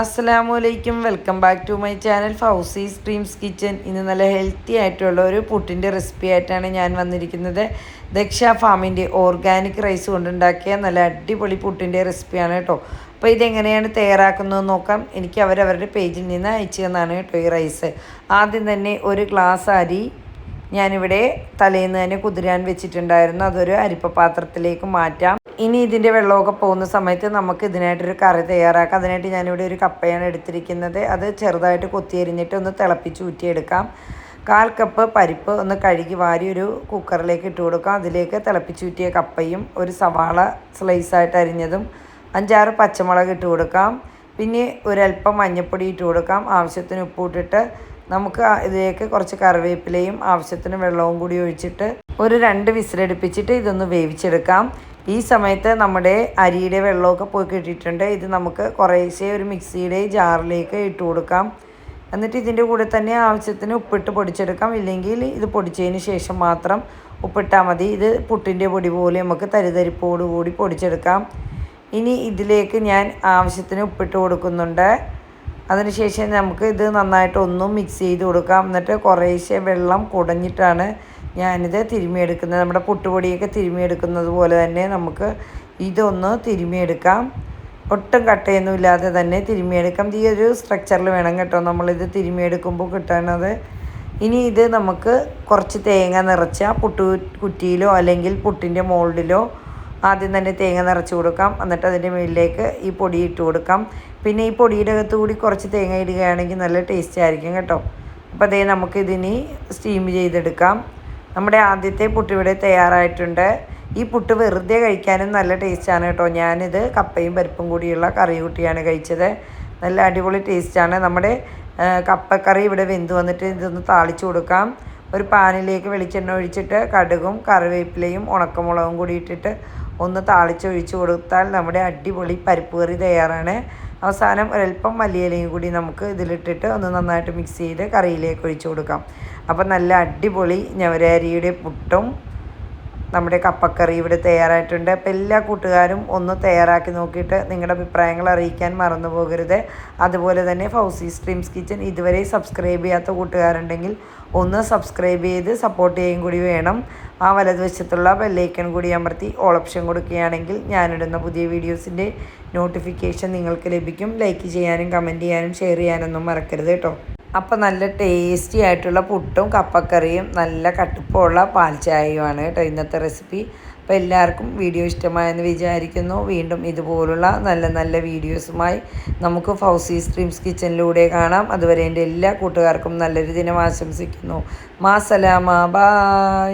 അസ്സലാമലൈക്കും welcome back to my channel Fauzi's dreams kitchen. ഇന്ന് നല്ല ഹെൽത്തി ആയിട്ടുള്ള ഒരു പുട്ടിന്റെ റെസിപ്പി ആയിട്ടാണ് ഞാൻ വന്നിരിക്കുന്നത്. ദക്ഷ ഫാമിന്റെ ഓർഗാനിക് റൈസ് കൊണ്ടുണ്ടാക്കിയ നല്ല അടിപൊളി പുട്ടിന്റെ റെസിപ്പിയാണ് കേട്ടോ. അപ്പോൾ ഇതെങ്ങനെയാണ് തയ്യാറാക്കുന്നത് നോക്കാം. എനിക്ക് അവരവരുടെ പേജിൽ നിന്ന് അയച്ചു തന്നാണ് കേട്ടോ ഈ റൈസ്. ആദ്യം തന്നെ ഒരു ഗ്ലാസ് അരി ഞാനിവിടെ തലേന്ന് തന്നെ കുതിരാൻ വെച്ചിട്ടുണ്ടായിരുന്നു. അതൊരു അരിപ്പ പാത്രത്തിലേക്ക് മാറ്റാം. ഇതിന്റെ വെള്ളമൊക്കെ പോകുന്ന സമയത്ത് നമുക്ക് ഇതിനായിട്ടൊരു കറി തയ്യാറാക്കാം. അതിനായിട്ട് ഞാനിവിടെ ഒരു കപ്പയാണ് എടുത്തിരിക്കുന്നത്. അത് ചെറുതായിട്ട് കൊത്തിയരിഞ്ഞിട്ട് ഒന്ന് തിളപ്പിച്ച് ഊറ്റിയെടുക്കാം. കാൽ കപ്പ് പരിപ്പ് ഒന്ന് കഴുകി വാരി ഒരു കുക്കറിലേക്ക് ഇട്ട് കൊടുക്കാം. അതിലേക്ക് തിളപ്പിച്ചൂറ്റിയ കപ്പയും ഒരു സവാള സ്ലൈസായിട്ട് അരിഞ്ഞതും അഞ്ചാറ് പച്ചമുളക് ഇട്ട് കൊടുക്കാം. പിന്നെ ഒരല്പം മഞ്ഞൾപ്പൊടി ഇട്ട് കൊടുക്കാം. ആവശ്യത്തിന് ഉപ്പൂട്ടിട്ട് നമുക്ക് ഇതിലേക്ക് കുറച്ച് കറിവേപ്പിലയും ആവശ്യത്തിന് വെള്ളവും കൂടി ഒഴിച്ചിട്ട് ഒരു രണ്ട് വിസിലടുപ്പിച്ചിട്ട് ഇതൊന്ന് വേവിച്ചെടുക്കാം. ഈ സമയത്ത് നമ്മുടെ അരിയുടെ വെള്ളമൊക്കെ പോയി കിട്ടിയിട്ടുണ്ട്. ഇത് നമുക്ക് കുറേശ്ശേ ഒരു മിക്സിയുടെ ജാറിലേക്ക് ഇട്ട് കൊടുക്കാം. എന്നിട്ട് ഇതിന്റെ കൂടെ തന്നെ ആവശ്യത്തിന് ഉപ്പിട്ട് പൊടിച്ചെടുക്കാം. ഇല്ലെങ്കിൽ ഇത് പൊടിച്ചതിന് ശേഷം മാത്രം ഉപ്പിട്ടാൽ മതി. ഇത് പുട്ടിന്റെ പൊടി പോലെ നമുക്ക് തരിതരിപ്പോടുകൂടി പൊടിച്ചെടുക്കാം. ഇനി ഇതിലേക്ക് ഞാൻ ആവശ്യത്തിന് ഉപ്പിട്ട് കൊടുക്കുന്നുണ്ട്. അതിനുശേഷം നമുക്ക് ഇത് നന്നായിട്ട് ഒന്നും മിക്സ് ചെയ്ത് കൊടുക്കാം. എന്നിട്ട് കുറേശ്ശെ വെള്ളം കുടഞ്ഞിട്ടാണ് ഞാനിത് തിരുമിയെടുക്കുന്നത് നമ്മുടെ പുട്ടുപൊടിയൊക്കെ തിരുമിയെടുക്കുന്നത് പോലെ തന്നെ നമുക്ക് ഇതൊന്ന് തിരുമിയെടുക്കാം ഒട്ടും കട്ടയൊന്നും ഇല്ലാതെ തന്നെ തിരുമിയെടുക്കാം ഈ ഒരു സ്ട്രക്ചറിൽ വേണം കേട്ടോ നമ്മളിത് തിരുമിയെടുക്കുമ്പോൾ കിട്ടണത് ഇനി ഇത് നമുക്ക് കുറച്ച് തേങ്ങ നിറച്ച പുട്ടു കുറ്റിയിലോ അല്ലെങ്കിൽ പുട്ടിന്റെ മോൾഡിലോ ആദ്യം തന്നെ തേങ്ങ നിറച്ച് കൊടുക്കാം. എന്നിട്ട് അതിന്റെ മുകളിലേക്ക് ഈ പൊടി ഇട്ട് കൊടുക്കാം. പിന്നെ ഈ പൊടിയുടെ അകത്ത് കൂടി കുറച്ച് തേങ്ങ ഇടുകയാണെങ്കിൽ നല്ല ടേസ്റ്റ് ആയിരിക്കും കേട്ടോ. അപ്പോൾ അതേ നമുക്കിതിനി സ്റ്റീം ചെയ്തെടുക്കാം. നമ്മുടെ ആദ്യത്തെ പുട്ട് ഇവിടെ തയ്യാറായിട്ടുണ്ട്. ഈ പുട്ട് വെറുതെ കഴിക്കാനും നല്ല ടേസ്റ്റാണ് കേട്ടോ. ഞാനിത് കപ്പയും പരിപ്പും കൂടിയുള്ള കറി കൂട്ടിയാണ് കഴിച്ചത്. നല്ല അടിപൊളി ടേസ്റ്റാണ് നമ്മുടെ കപ്പക്കറി ഇവിടെ വെന്ത് വന്നിട്ട് ഇതൊന്ന് താളിച്ചു കൊടുക്കാം. ഒരു പാനിലേക്ക് വെളിച്ചെണ്ണ ഒഴിച്ചിട്ട് കടുകും കറിവേപ്പിലയും ഉണക്കമുളകും കൂടി ഇട്ടിട്ട് ഒന്ന് താളിച്ചൊഴിച്ച് കൊടുത്താൽ നമ്മുടെ അടിപൊളി പരിപ്പ് കറി തയ്യാറാണ്. അവസാനം ഒരല്പം മല്ലിയിലയും കൂടി നമുക്ക് ഇതിലിട്ടിട്ട് ഒന്ന് നന്നായിട്ട് മിക്സ് ചെയ്ത് കറിയിലേക്ക് ഒഴിച്ചു കൊടുക്കാം. അപ്പം നല്ല അടിപൊളി ഞവരരിയുടെ പുട്ടും നമ്മുടെ കപ്പക്കറി ഇവിടെ തയ്യാറായിട്ടുണ്ട്. അപ്പോൾ എല്ലാ കൂട്ടുകാരും ഒന്ന് തയ്യാറാക്കി നോക്കിയിട്ട് നിങ്ങളുടെ അഭിപ്രായങ്ങൾ അറിയിക്കാൻ മറന്നു പോകരുത്. അതുപോലെ തന്നെ ഫൗസി സ്ട്രീംസ് കിച്ചൻ ഇതുവരെ സബ്സ്ക്രൈബ് ചെയ്യാത്ത കൂട്ടുകാരുണ്ടെങ്കിൽ ഒന്ന് സബ്സ്ക്രൈബ് ചെയ്ത് സപ്പോർട്ട് ചെയ്യുകയും കൂടി വേണം. ആ വലതുവശത്തുള്ള ബെല്ലൈക്കൺ കൂടി അമർത്തി ഓൾ ഓപ്ഷൻ കൊടുക്കുകയാണെങ്കിൽ ഞാനിടുന്ന പുതിയ വീഡിയോസിന്റെ നോട്ടിഫിക്കേഷൻ നിങ്ങൾക്ക് ലഭിക്കും. ലൈക്ക് ചെയ്യാനും കമന്റ് ചെയ്യാനും ഷെയർ ചെയ്യാനൊന്നും മറക്കരുത് കേട്ടോ. അപ്പോൾ നല്ല ടേസ്റ്റി ആയിട്ടുള്ള പുട്ടും കപ്പക്കറിയും നല്ല കട്ടുപ്പമുള്ള പാൽ ചായയുമാണ് കേട്ടോ ഇന്നത്തെ റെസിപ്പി അപ്പോൾ എല്ലാവർക്കും വീഡിയോ ഇഷ്ടമായെന്ന് വിചാരിക്കുന്നു. വീണ്ടും ഇതുപോലുള്ള നല്ല നല്ല വീഡിയോസുമായി നമുക്ക് ഫൗസി സ്ട്രീംസ് കിച്ചണിലൂടെ കാണാം. അതുവരെ എന്റെ എല്ലാ കൂട്ടുകാർക്കും നല്ലൊരു ദിനം ആശംസിക്കുന്നു. മാസലാമ. ബായ്